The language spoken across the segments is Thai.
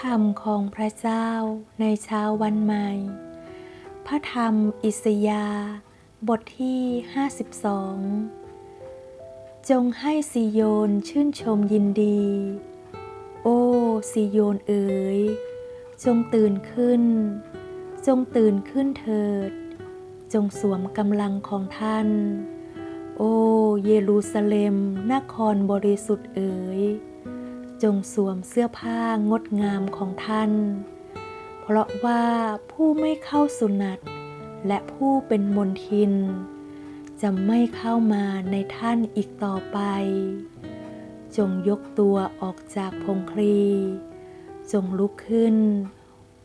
คำของพระเจ้าในเช้าวันใหม่ พระธรรมอิสยาห์บทที่ 52 จงให้ซิโยนชื่นชมยินดี โอ้ซิโยนเอ๋ย จงตื่นขึ้น จงตื่นขึ้นเถิด จงสวมกำลังของท่าน โอ้เยรูซาเล็มนครบริสุทธิ์เอ๋ย จงสวมเสื้อผ้างดงามของท่าน เพราะว่าผู้ไม่เข้าสุนัตและผู้เป็นมนทิน จะไม่เข้ามาในท่านอีกต่อไป จงยกตัวออกจากพงครี จงลุกขึ้น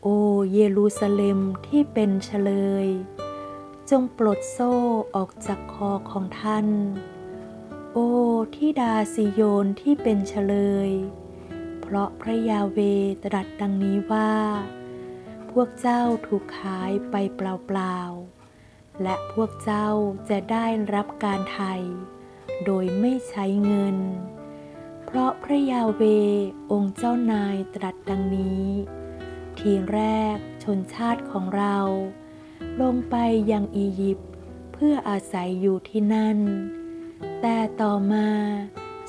โอเยรูซาเล็มที่เป็นเฉลย จงปลดโซ่ออกจากคอของท่านโอที่ดาซิโยนที่เป็นเฉลย เพราะพระยาเวตรัสดังนี้ว่า พวกเจ้าถูกขายไปเปล่าๆ และพวกเจ้าจะได้รับการไถ่โดยไม่ใช้เงิน เพราะพระยาเวองค์เจ้านายตรัสดังนี้ ทีแรกชนชาติของเรา ลงไปยังอียิปต์เพื่ออาศัยอยู่ที่นั่น แต่ต่อมา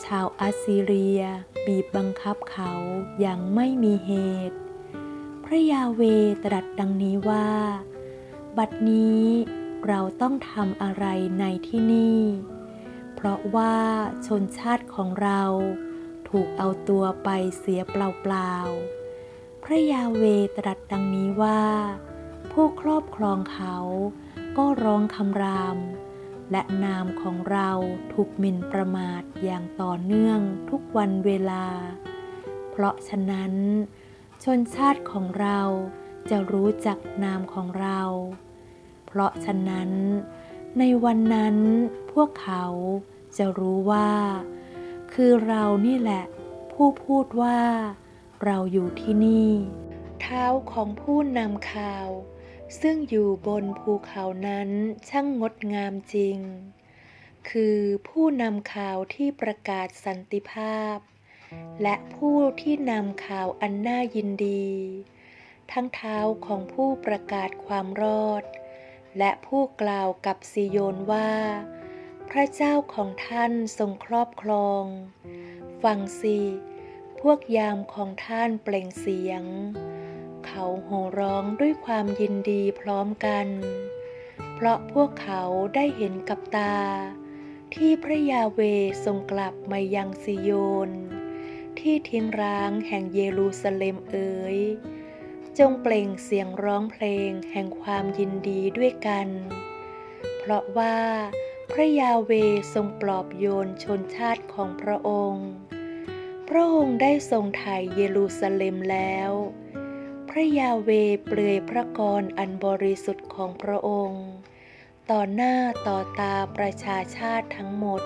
ชาวอัสซีเรียบีบบังคับเขาอย่างไม่มีเหตุ พระยาเวตรัสดังนี้ว่า บัดนี้เราต้องทำอะไรในที่นี่ เพราะว่าชนชาติของเราถูกเอาตัวไปเสียเปล่าๆ พระยาเวตรัสดังนี้ว่า ผู้ครอบครองเขาก็ร้องคำราม และนามของเราถูกหมินประมาทอย่างต่อเนื่องทุกวันเวลา เพราะฉะนั้น ชนชาติของเราจะรู้จักนามของเรา เพราะฉะนั้น ในวันนั้นพวกเขาจะรู้ว่า คือเรานี่แหละ ผู้พูดว่า เราอยู่ที่นี่ เท้าของผู้นำข่าว ซึ่งอยู่บนภูเขานั้นช่างงดงามจริง คือผู้นำข่าวที่ประกาศสันติภาพ และผู้ที่นำข่าวอันน่ายินดี ทั้งเท้าของผู้ประกาศความรอด และผู้กล่าวกับซิโยนว่า พระเจ้าของท่านทรงครอบครอง ฟังสิ พวกยามของท่านเปล่งเสียง เขาโห่ร้องด้วยความยินดีพร้อมกัน เพราะพวกเขาได้เห็นกับตา ที่พระยาเวทรงกลับมายังซิโยน ที่ทิ้งร้างแห่งเยรูซาเล็มเอ๋ยจงเปล่งเสียงร้องเพลงแห่งความยินดีด้วยกัน เพราะว่าพระยาเวทรงปลอบโยนชนชาติของพระองค์ พระองค์ได้ทรงไถ่เยรูซาเล็มแล้ว พระยาเวเปลือยพระกรอันบริสุทธิ์ของพระองค์ ต่อหน้าต่อตาประชาชาติทั้งหมด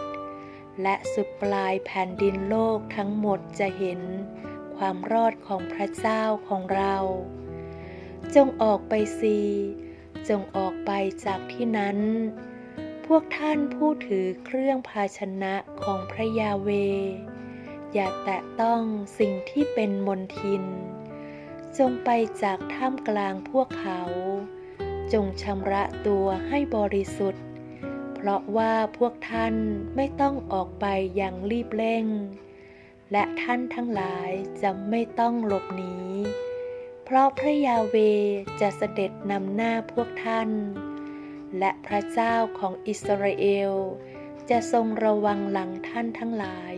และสุดปลายแผ่นดินโลกทั้งหมดจะเห็นความรอดของพระเจ้าของเรา จงออกไปสีจงออกไปจากที่นั้น พวกท่านผู้ถือเครื่องภาชนะของพระยาเว อย่าแตะต้องสิ่งที่เป็นมนทิน จงไปจากท่ามกลางพวกเขา จงชำระตัวให้บริสุทธิ์ เพราะว่าพวกท่านไม่ต้องออกไปอย่างรีบเร่ง และท่านทั้งหลายจะไม่ต้องหลบหนี เพราะพระยาเวจะเสด็จนำหน้าพวกท่าน และพระเจ้าของอิสราเอลจะทรงระวังหลังท่านทั้งหลาย